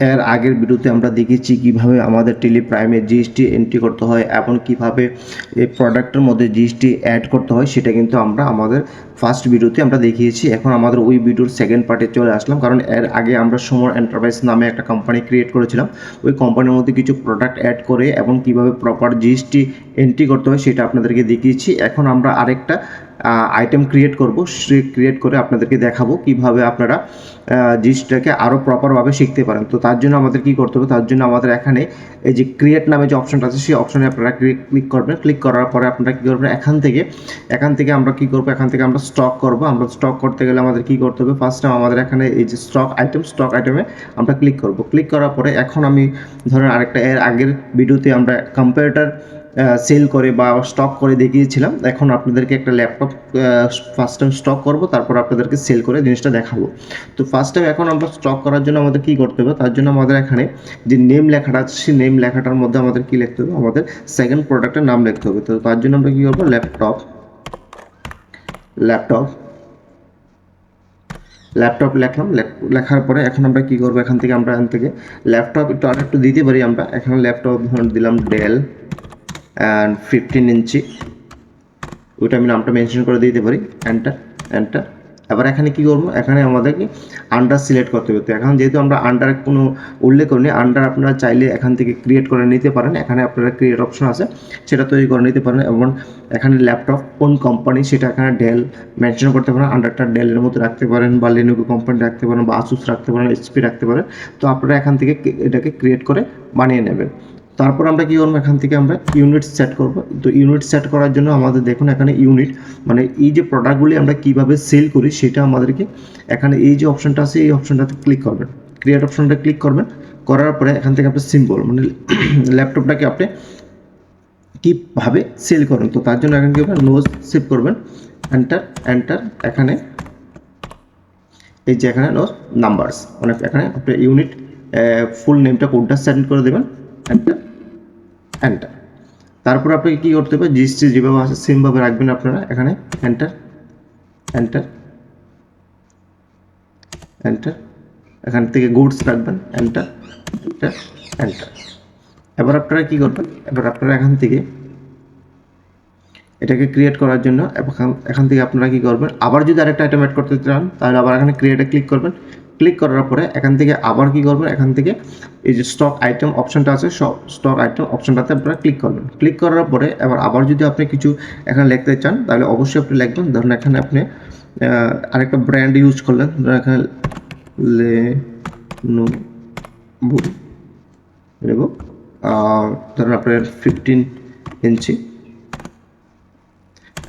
এর আগের ভিডিওতে আমরা দেখেছি কীভাবে আমাদের টেলি প্রাইমে জিএসটি এন্ট্রি করতে হয় এবং কীভাবে এই প্রোডাক্টের মধ্যে জিএসটি অ্যাড করতে হয়, সেটা কিন্তু আমরা আমাদের ফার্স্ট ভিডিওতে আমরা দেখিয়েছি। এখন আমাদের ওই ভিডিওর সেকেন্ড পার্টে চলে আসলাম, কারণ এর আগে আমরা সমর এন্টারপ্রাইজ নামে একটা কোম্পানি ক্রিয়েট করেছিলাম। ওই কোম্পানির মধ্যে কিছু প্রোডাক্ট অ্যাড করে এবং কীভাবে প্রপার জিএসটি এন্ট্রি করতে হয়, সেটা আপনাদেরকে দেখিয়েছি। এখন আমরা আরেকটা আইটেম ক্রিয়েট করব, সে ক্রিয়েট করে আপনাদেরকে দেখাবো কীভাবে আপনারা জিনিসটাকে আরও প্রপারভাবে শিখতে পারেন। তো তার জন্য আমাদের কি করতে হবে? তার জন্য আমাদের এখানে এই যে ক্রিয়েট নামে যে অপশনটা আছে, সেই অপশনে আপনারা ক্লিক করবেন। ক্লিক করার পরে আপনারা কী করবেন? এখান থেকে এখান থেকে আমরা কি করব? এখান থেকে আমরা স্টক করব। আমরা স্টক করতে গেলে আমাদের কি করতে হবে? ফার্স্ট টাইম আমাদের এখানে এই যে স্টক আইটেম স্টক আইটেমে আমরা ক্লিক করব। ক্লিক করার পরে এখন আমি ধরেন আরেকটা এর আগের ভিডিওতে আমরা কম্পিউটার সেল করে বা স্টক করে দেখিয়েছিলাম। এখন আপনাদেরকে একটা ল্যাপটপ ফার্স্ট টাইম স্টক করব, তারপর আপনাদেরকে সেল করে জিনিসটা দেখাবো। তো ফার্স্ট টাইম এখন আমরা স্টক করার জন্য আমাদের কি করতে হবে? তার জন্য আমাদের এখানে যে নেম লেখাটা আছে, সেই নেম লেখাটার মধ্যে আমাদের কি লিখতে হবে? আমাদের সেকেন্ড প্রোডাক্টের নাম লিখতে হবে। তো তার জন্য আমরা কি করব? ল্যাপটপ ল্যাপটপ ল্যাপটপ লেখলাম। লেখার পরে এখন আমরা কি করব? এখান থেকে আমরা, এখান থেকে ল্যাপটপ একটু আর একটু দিতে পারি আমরা। এখানে ল্যাপটপ ধরুন দিলাম ডেল অ্যান্ড ফিফটিন ইঞ্চি ওইটা আমি নামটা মেনশন করে দিতে পারি এন্টার এন্টার এবার এখানে কি করব? এখানে আমাদেরকে আন্ডার সিলেক্ট করতে হবে। তো এখন যেহেতু আমরা আন্ডার কোনো উল্লেখ করিনি আন্ডার আপনারা চাইলে এখান থেকে ক্রিয়েট করে নিতে পারেন। এখানে আপনারা ক্রিয়েট অপশন আছে, সেটা তৈরি করে নিতে পারেন। এবং এখানে ল্যাপটপ কোন কোম্পানি সেটা এখানে ডেল মেনশন করতে পারেন। আন্ডারটা ডেলের মতো রাখতে পারেন বা লেনোভো কোম্পানি রাখতে পারেন বা আসুস রাখতে পারেন এইচপি রাখতে পারেন। তো আপনারা এখান থেকে এটাকে ক্রিয়েট করে বানিয়ে নেবেন। তারপর আমরা কী করব? এখান থেকে আমরা ইউনিট সেট করব। তো ইউনিট সেট করার জন্য আমাদের দেখুন এখানে ইউনিট মানে এই যে প্রোডাক্টগুলি আমরা কীভাবে সেল করি সেটা আমাদেরকে এখানে এই যে অপশনটা আছে, এই অপশনটাতে ক্লিক করবেন। ক্রিয়েট অপশনটা ক্লিক করবেন। করার পরে এখান থেকে আপনি সিম্বল মানে ল্যাপটপটাকে আপনি কীভাবে সেল করেন তো তার জন্য এখানে কী করবেন? নোজ সেভ করবেন। এন্টার এন্টার এখানে এই যে এখানে নোজ নাম্বারস মানে এখানে আপনি ইউনিট ফুল নেমটা কোডটা সেন্ড করে দেবেন। এন্টার এন্টার তারপর আপনাকে কী করতে হবে? জিএসটি যেভাবে আছে, সেমভাবে রাখবেন আপনারা। এখানে এন্টার এন্টার এন্টার এখান থেকে গুডস রাখবেন এন্টার এন্টার এন্টার এবার আপনারা কী করবেন? এবার আপনারা এখান থেকে এটাকে ক্রিয়েট করার জন্য এখান থেকে আপনারা কী করবেন? আবার যদি আরেকটা আইটেম অ্যাড করতে চান, তাহলে আবার এখানে ক্রিয়েটে ক্লিক করবেন। ক্লিক করার পরে এখান থেকে আবার কি করবেন? এখান থেকে এই যে স্টক আইটেম অপশনটা আছে, সব স্টক আইটেম অপশনটাতে আপনারা ক্লিক করবেন। ক্লিক করার পরে এবার আবার যদি আপনি কিছু এখানে লিখতে চান, তাহলে অবশ্যই আপনি লিখবেন। ধরুন এখানে আপনি আরেকটা ব্র্যান্ড ইউজ করলেন। ধরুন এখানে লে নো নেব ধরুন আপনার ফিফটিন ইঞ্চি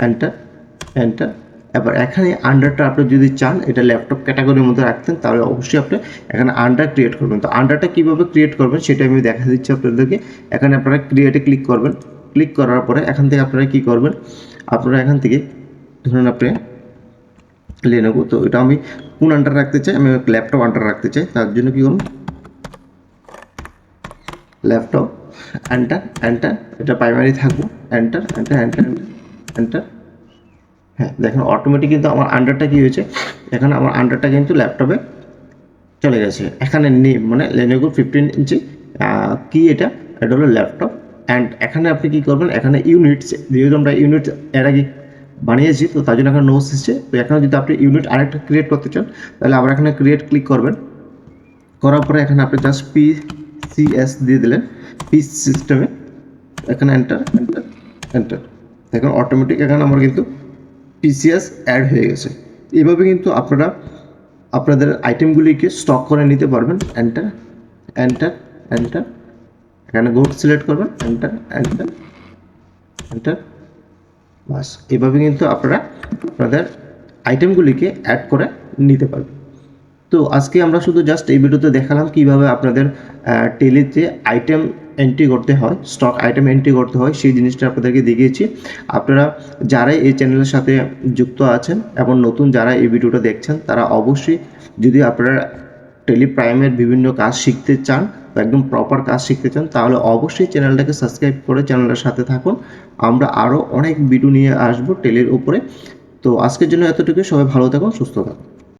এন্টার এন্টার এবার এখানে আন্ডারটা আপনি যদি চান, এটা ল্যাপটপ ক্যাটাগরির মধ্যে রাখতেন, তাহলে অবশ্যই আপনি এখানে আন্ডার ক্রিয়েট করবেন। তো আন্ডারটা কীভাবে ক্রিয়েট করবেন, সেটা আমি দেখা দিচ্ছি আপনাদেরকে। এখানে আপনারা ক্রিয়েটে ক্লিক করবেন। ক্লিক করার পরে এখান থেকে আপনারা কী করবেন, আপনারা এখান থেকে ধরুন আপনি লেনোভো তো এটা আমি কোন আন্ডার রাখতে চাই? আমি ল্যাপটপ আন্ডার রাখতে চাই। তার জন্য কী করুন ল্যাপটপ এন্টার এন্টার এটা প্রাইমারি থাকব। এন্টার এন্টার এন্টার এন্টার হ্যাঁ দেখেন অটোমেটিক কিন্তু আমার আন্ডারটা কী হয়েছে? এখানে আমার আন্ডারটা কিন্তু ল্যাপটপে চলে গেছে। এখানে নেম মানে লেনোভো ফিফটিন ইঞ্চি কি এটা? এটা হলো ল্যাপটপ অ্যান্ড এখানে আপনি কী করবেন? এখানে ইউনিট যেহেতু আমরা ইউনিট এর আগে বানিয়েছি, তো তার জন্য এখানে নোটস এসছে। তো এখানে যদি আপনি ইউনিট আরেকটা ক্রিয়েট করতে চান, তাহলে আবার এখানে ক্রিয়েট ক্লিক করবেন। করার পরে এখানে আপনি জাস্ট পি সি এস দিয়ে দিলেন পি সিস্টেমে এখানে এন্টার এন্টার এন্টার দেখুন অটোমেটিক এখানে আমার কিন্তু পিসিএস অ্যাড হয়ে গেছে। এভাবে কিন্তু আপনারা আপনাদের আইটেমগুলিকে স্টক করে নিতে পারবেন। এন্টার এন্টার এন্টার এখানে গোড সিলেক্ট করবেন। এন্টার এন্টার এন্টার বাস, এভাবে কিন্তু আপনারা আপনাদের আইটেমগুলিকে অ্যাড করে নিতে পারবেন। তো আজকে আমরা শুধু জাস্ট এই ভিডিওতে দেখালাম কীভাবে আপনাদের টেলিতে আইটেম এন্ট্রি করতে হয় স্টক আইটেম এন্ট্রি করতে হয়, সেই জিনিসটা আপনাদেরকে দেখিয়েছি। আপনারা যারাই এই চ্যানেলের সাথে যুক্ত আছেন এবং নতুন যারা এই ভিডিওটা দেখছেন, তারা অবশ্যই যদি আপনারা টেলি প্রাইমের বিভিন্ন কাজ শিখতে চান বা একদম প্রপার কাজ শিখতে চান, তাহলে অবশ্যই চ্যানেলটাকে সাবস্ক্রাইব করে চ্যানেলটার সাথে থাকুন। আমরা আরও অনেক ভিডিও নিয়ে আসব টেলির উপরে। তো আজকের জন্য এতটুকু সবাই ভালো থাকুন, সুস্থ থাকুন।